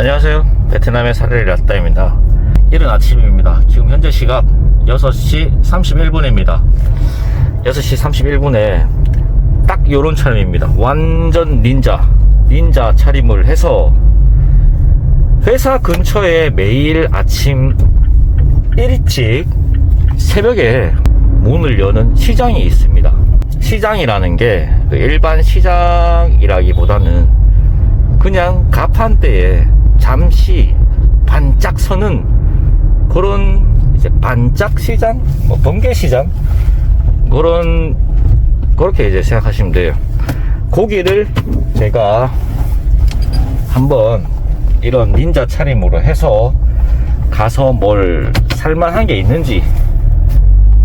안녕하세요. 베트남의 사례 라따입니다. 이른 아침입니다. 지금 현재 시각 6시 31분입니다. 6시 31분에 딱 요런 차림입니다. 완전 닌자, 닌자 차림을 해서 회사 근처에 매일 아침 일찍 새벽에 문을 여는 시장이 있습니다. 시장이라는 게그 일반 시장이라기보다는 그냥 가판대에 잠시 반짝 서는 그런 이제 반짝 시장, 뭐 번개 시장 그런 그렇게 이제 생각하시면 돼요. 고기를 제가 한번 이런 닌자 차림으로 해서 가서 뭘 살만한 게 있는지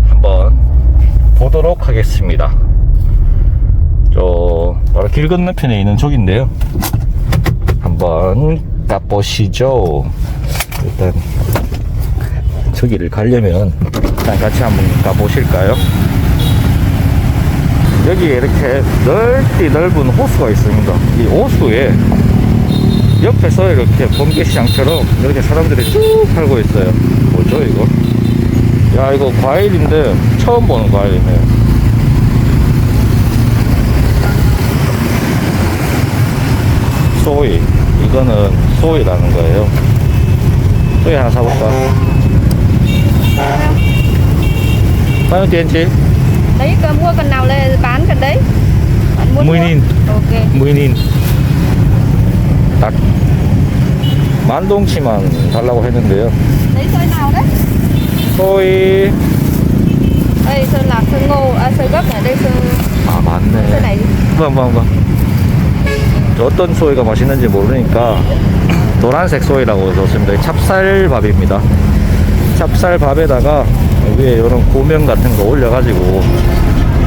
한번 보도록 하겠습니다. 저 바로 길 건너편에 있는 쪽인데요. 한번 가보시죠. 일단 저기를 가려면 일단 같이 한번 가보실까요? 여기에 이렇게 넓디 넓은 호수가 있습니다. 이 호수에 옆에서 이렇게 번개시장처럼 이렇게 사람들이 쭉 팔고 있어요. 뭐죠 이거? 야 이거 과일인데 처음 보는 과일이네요. 소이 이거는 소이라는 거예요. 소이 하나 사볼까? bao nhiêu tiền chị? Đấy cơ mua cần nào là bán cần đấy Bạn muốn Mười mua? nghìn. Ok 무인인 딱 만동치만 달라고 했는데요. Đấy sơi nào đấy 소이 Đây sơi lạc sơi ngô À sơi gấp này đây sơi 아 맞네. này 한번 한번 어떤 소이가 맛있는지 모르니까 노란색 소이라고 적었습니다. 찹쌀밥입니다. 찹쌀밥에다가 위에 이런 고명 같은 거 올려가지고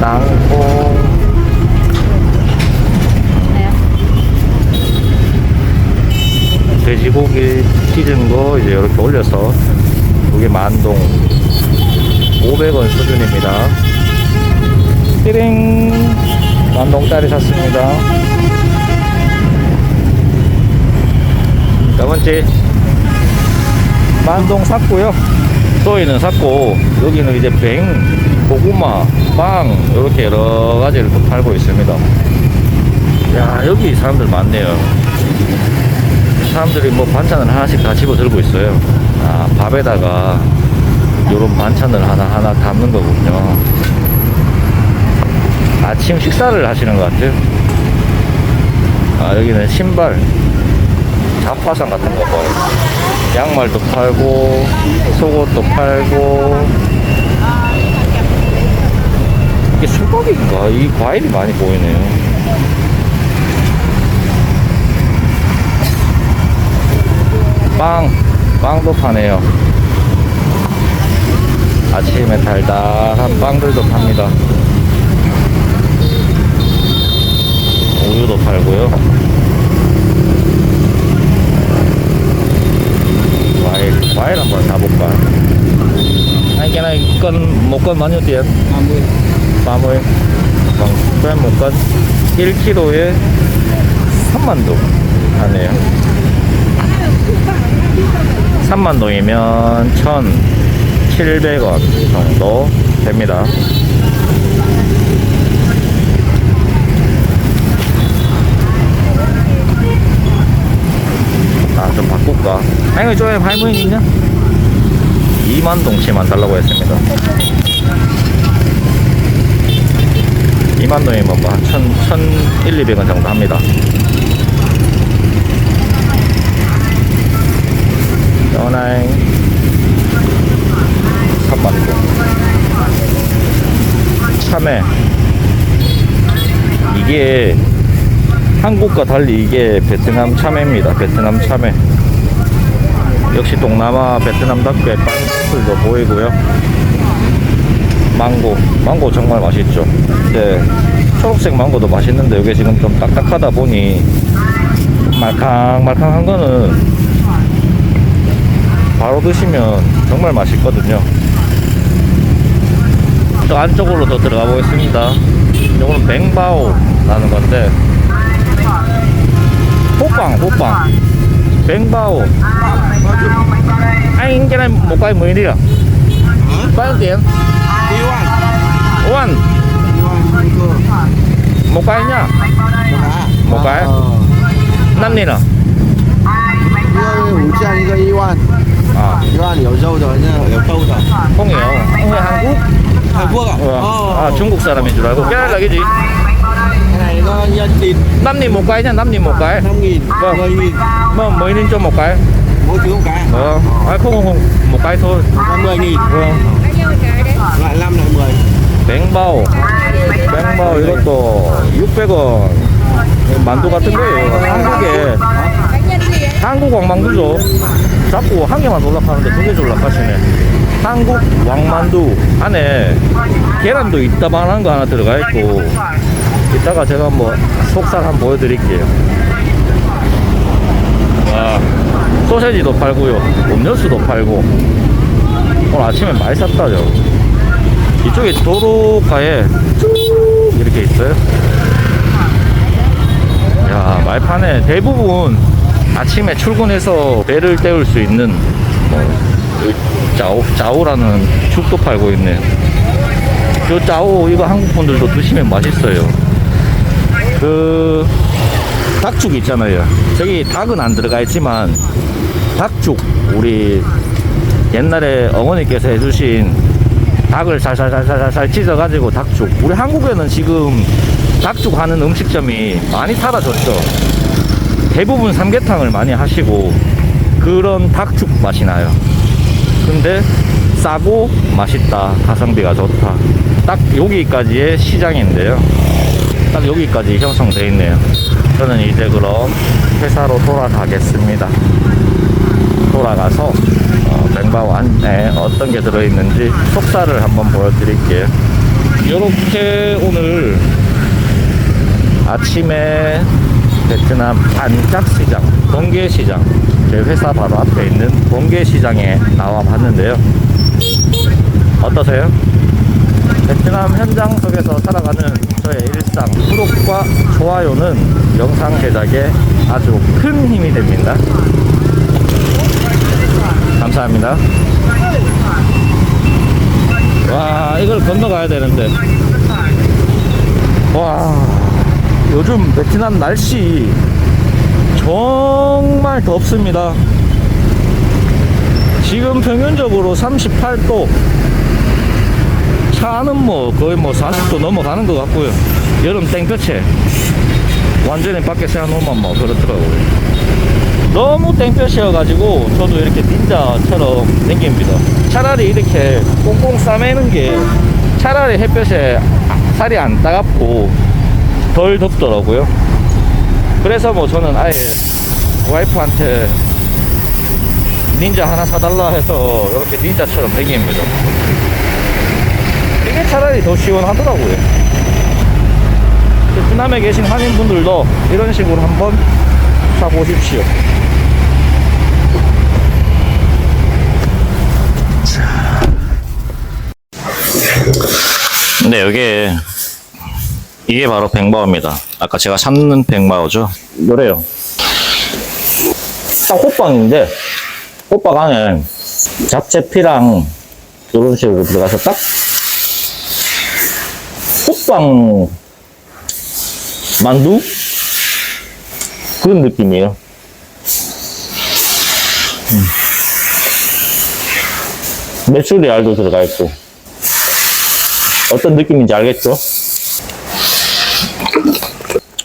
땅콩 돼지고기 튀진 거 이제 이렇게 올려서 이게 만동 500원 수준입니다. 띠링 만동짜리 샀습니다. 두 번째 만동 샀고요. 소이는 샀고 여기는 이제 뱅, 고구마, 빵 이렇게 여러 가지를 또 팔고 있습니다. 야 여기 사람들 많네요. 사람들이 뭐 반찬을 하나씩 다 집어 들고 있어요. 아, 밥에다가 요런 반찬을 하나하나 담는 거군요. 아침 식사를 하시는 것 같아요. 아, 여기는 신발, 자파상 같은 거 봐요. 양말도 팔고, 속옷도 팔고. 이게 수박인가? 이 과일이 많이 보이네요. 빵, 빵도 파네요. 아침에 달달한 빵들도 팝니다. 우유도 팔고요. 과일, 한번 사볼까? Anh cái này cân một cân bao nhiêu tiền? 30 30 Vâng, cho em một cân 1kg에 3만 동 하네요 3만 동이면 1,700원 정도 됩니다. 아, 좀 아니, 저에 할머니 있냐? 2만 동치만 달라고 했습니다. 2만 동이면 뭐, 한 1,000, 1,200원 정도 합니다. 연하행 3만 참외 이게 한국과 달리 이게 베트남 참외입니다 베트남 참외 역시 동남아 베트남답게 빵들도 보이고요. 망고 망고 정말 맛있죠. 네 초록색 망고도 맛있는데 이게 지금 좀 딱딱하다 보니 말캉말캉한 거는 바로 드시면 정말 맛있거든요. 저 안쪽으로 더 들어가 보겠습니다. 이거는 맹바오라는 건데. 호빵 호빵. bao anh cho này một cây mười đi à? Bao nhiêu tiền? One. Một cây nhá. Một cái ờ. năm nghìn à? Iran hiểu dâu rồi nhưng hiểu câu rồi không hiểu. Không hiểu Hàn Quốc. Hàn Quốc à? Ừ. À Trung Quốc sao là mình chủ đấy cái này là cái gì? Năm nghìn một cái nha năm nghìn một cái năm nghìn. Vâng. Mười nghìn. Vâng mới nên cho một cái mỗi thứ một cái. Ờ, à, không không không Một cái thôi Là 10 nghìn, Vâng Bao nhiêu cái đấy? loại 5 loại 10. 뱅바오 뱅바오 이것도 600원 만두 같은 거예요 한국에? 한국 왕만두죠 자꾸 한 개만 올라가는데 두 개 올라가시네 한국 왕만두 안에 계란도 이따만한 거 하나 들어가 있고 이따가 제가 한번 속살 한번 보여드릴게요 와 소세지도 팔고요 음료수도 팔고 오늘 아침에 많이 샀다죠 이쪽에 도로가에 쭉 이렇게 있어요 야 말판에 대부분 아침에 출근해서 배를 때울 수 있는 뭐 짜오 짜오라는 죽도 팔고 있네. 요 짜오 이거 한국 분들도 드시면 맛있어요. 그 닭죽 있잖아요. 저기 닭은 안 들어가 있지만 닭죽 우리 옛날에 어머니께서 해주신 닭을 살살살살살 찢어가지고 닭죽. 우리 한국에는 지금 닭죽 하는 음식점이 많이 사라졌죠. 대부분 삼계탕을 많이 하시고 그런 닭죽 맛이 나요. 근데 싸고 맛있다. 가성비가 좋다. 딱 여기까지의 시장인데요. 딱 여기까지 형성되어 있네요. 저는 이제 그럼 회사로 돌아가겠습니다. 돌아가서 어, 뱅바오 안에 어떤 게 들어있는지 속살을 한번 보여드릴게요. 이렇게 오늘 아침에 베트남 안짝시장, 동계시장, 제 회사 바로 앞에 있는 동계시장에 나와 봤는데요. 어떠세요? 베트남 현장 속에서 살아가는 저의 일상, 구독과 좋아요는 영상 제작에 아주 큰 힘이 됩니다. 감사합니다. 와, 이걸 건너가야 되는데. 와, 요즘 베트남 날씨 정말 덥습니다. 지금 평균적으로 38도. 차는 뭐 거의 뭐 40도 넘어가는 것 같고요. 여름 땡볕에 완전히 밖에서 해놓으면 뭐 그렇더라고요. 너무 땡볕이어가지고 저도 이렇게 닌자처럼 생깁니다. 차라리 이렇게 꽁꽁 싸매는 게 차라리 햇볕에 아- 살이 안 따갑고 덜 덥더라고요. 그래서 뭐 저는 아예 와이프한테 닌자 하나 사달라 해서 이렇게 닌자처럼 생깁니다. 이게 차라리 더 시원하더라고요. 베트남에 계신 한인분들도 이런 식으로 한번 사보십시오. 네, 여기에 이게 바로 뱅바오입니다. 아까 제가 찾는 뱅바오죠. 요래요. 딱 호빵인데 호빵 안에 잡채피랑 이런 식으로 들어가서 딱 호빵 만두 그런 느낌이에요. 음. 메추리 알도 들어가 있고 어떤 느낌인지 알겠죠?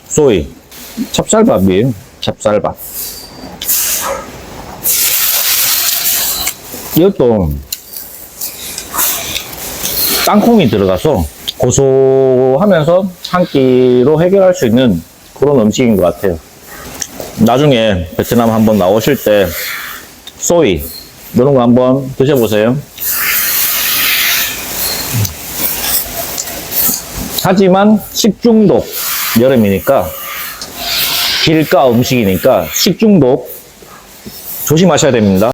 소이 찹쌀밥이에요. 찹쌀밥. 이것도 땅콩이 들어가서 고소하면서 한 끼로 해결할 수 있는 그런 음식인 것 같아요. 나중에 베트남 한번 나오실 때 소이 이런 거 한번 드셔보세요. 하지만 식중독 여름이니까 길가 음식이니까 식중독 조심하셔야 됩니다.